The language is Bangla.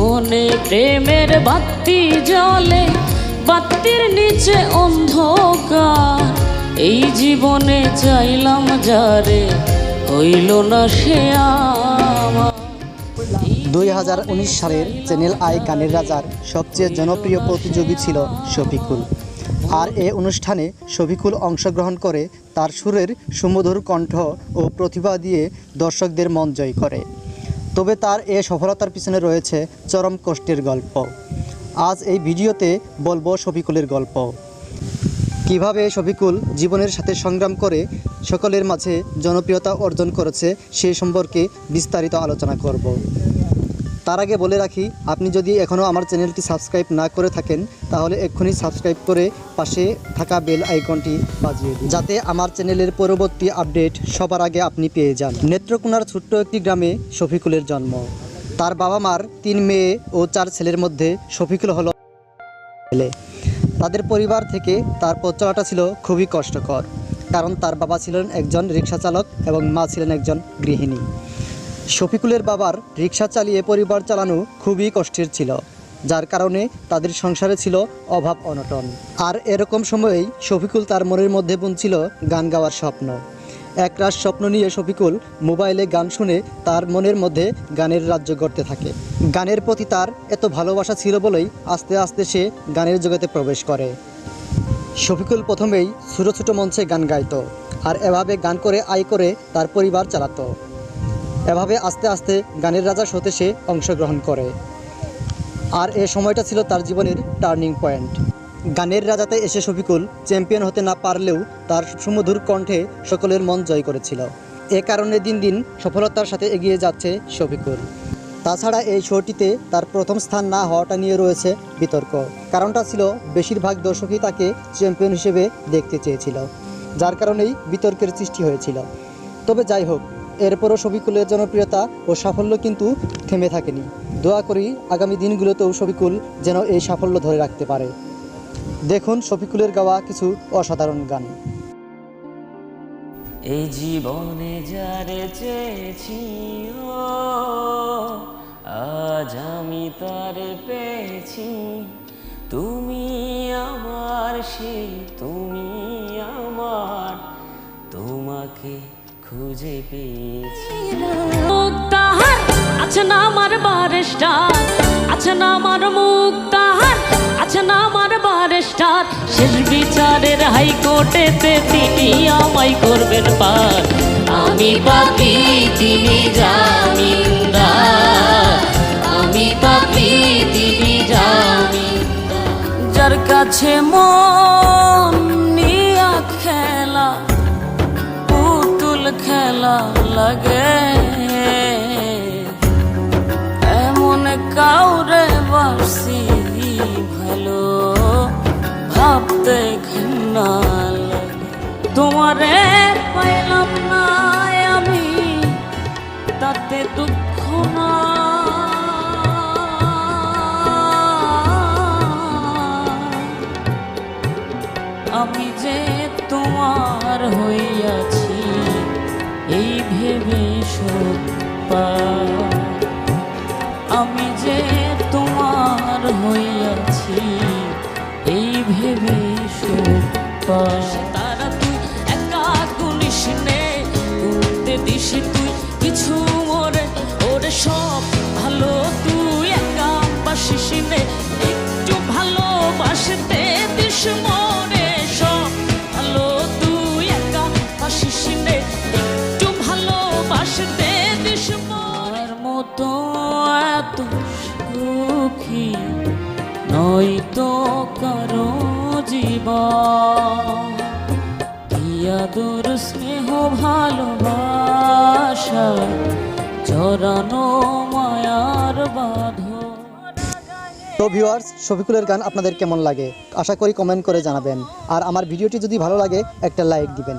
মনে প্রেমের বাতি জ্বলে, বাতির নিচে অন্ধকার। এই জীবনে চাইলাম যারে হইল না সে দুই হাজার উনিশ সালের চ্যানেল আই গানের রাজার সবচেয়ে জনপ্রিয় প্রতিযোগী ছিল শফিকুল। আর এ অনুষ্ঠানে শফিকুল অংশগ্রহণ করে তার সুরের সুমধুর কণ্ঠ ও প্রতিভা দিয়ে দর্শকদের মন জয় করে। তবে তার এ সফলতার পিছনে রয়েছে চরম কষ্টের গল্প। আজ এই ভিডিওতে বলব শফিকুলের গল্প। কীভাবে শফিকুল জীবনের সাথে সংগ্রাম করে সকলের মাঝে জনপ্রিয়তা অর্জন করেছে সে সম্পর্কে বিস্তারিত আলোচনা করব। তার আগে বলে রাখি, আপনি যদি এখনও আমার চ্যানেলটি সাবস্ক্রাইব না করে থাকেন, তাহলে এক্ষুনি সাবস্ক্রাইব করে পাশে থাকা বেল আইকনটি বাজিয়ে দিন। যাতে আমার চ্যানেলের পরবর্তী আপডেট সবার আগে আপনি পেয়ে যান। নেত্রকোনার ছোট্ট একটি গ্রামে শফিকুলের জন্ম। তার বাবা মার তিন মেয়ে ও চার ছেলের মধ্যে শফিকুল হল ছেলে। তাদের পরিবার থেকে তার পথ চলাটা ছিল খুবই কষ্টকর, কারণ তার বাবা ছিলেন একজন রিক্সা চালক এবং মা ছিলেন একজন গৃহিণী। শফিকুলের বাবার রিক্সা চালিয়ে পরিবার চালানো খুবই কষ্টের ছিল, যার কারণে তাদের সংসারে ছিল অভাব অনটন। আর এরকম সময়েই শফিকুল তার মনের মধ্যে বুনছিল গান গাওয়ার স্বপ্ন। একরাশ স্বপ্ন নিয়ে শফিকুল মোবাইলে গান শুনে তার মনের মধ্যে গানের রাজ্য গড়তে থাকে। গানের প্রতি তার এত ভালোবাসা ছিল বলেই আস্তে আস্তে সে গানের জগতে প্রবেশ করে। শফিকুল প্রথমেই ছোটো ছোটো মঞ্চে গান গাইতো আর এভাবে গান করে আয় করে তার পরিবার চালাতো। এভাবে আস্তে আস্তে গানের রাজা শোতে সে অংশগ্রহণ করে। আর এ সময়টা ছিল তার জীবনের টার্নিং পয়েন্ট। গানের রাজাতে এসে শফিকুল চ্যাম্পিয়ন হতে না পারলেও তার সুমধুর কণ্ঠে সকলের মন জয় করেছিল। এ কারণে দিন দিন সফলতার সাথে এগিয়ে যাচ্ছে শফিকুল। তাছাড়া এই শোটিতে তার প্রথম স্থান না হওয়াটা নিয়ে রয়েছে বিতর্ক। কারণটা ছিল বেশিরভাগ দর্শকই তাকে চ্যাম্পিয়ন হিসেবে দেখতে চেয়েছিল, যার কারণেই বিতর্কের সৃষ্টি হয়েছিল। তবে যাই হোক এরপরও শফিকুলের জনপ্রিয়তা ও সাফল্য কিন্তু থেমে থাকেনি। দোয়া করি আগামী দিনগুলোতেও শফিকুল যেন এই সাফল্য ধরে রাখতে পারে। দেখুন শফিকুলের গাওয়া কিছু অসাধারণ গান। এই জীবনে যারে চেয়েছি আজ আমি তারে পেয়েছি। তুমি আমার সে তুমি খুঁজে পেয়েছি আছে না আমার বারেস্টার আছে না আমার মুক্তাহার, আছে না আমার বারেস্টার শেষ বিচারের হাইকোর্টেতে তিনি আমায় করবেন পার। আমি পাপি, তিনি জামিনদার। আমি পাপি, তিনি জামিনদার। যার কাছে মন খেলা লাগে। এমন কাউরে বাসি ভালো ভাবতে ঘৃণা তোমারে পাইলাম না আমি, তাতে দুঃখ না এই ভেবে পাই। আমি যে তোমার হইয়াছি, এই ভেবে পাই। তারা তুই একা গুনিস নে গুনতে দিস তুই কিছু ওরে ওরে সব মতো এত সুখী নয় তো কারও জীবন। ইয়াদুর স্নেহ ভালোবাসা জরানো মায়ার বাঁধন। তো ভিউয়ার্স শফিকুলের গান আপনাদের কেমন লাগে? আশা করি কমেন্ট করে জানাবেন। আর আমার ভিডিওটি যদি ভালো লাগে, একটা লাইক দিবেন।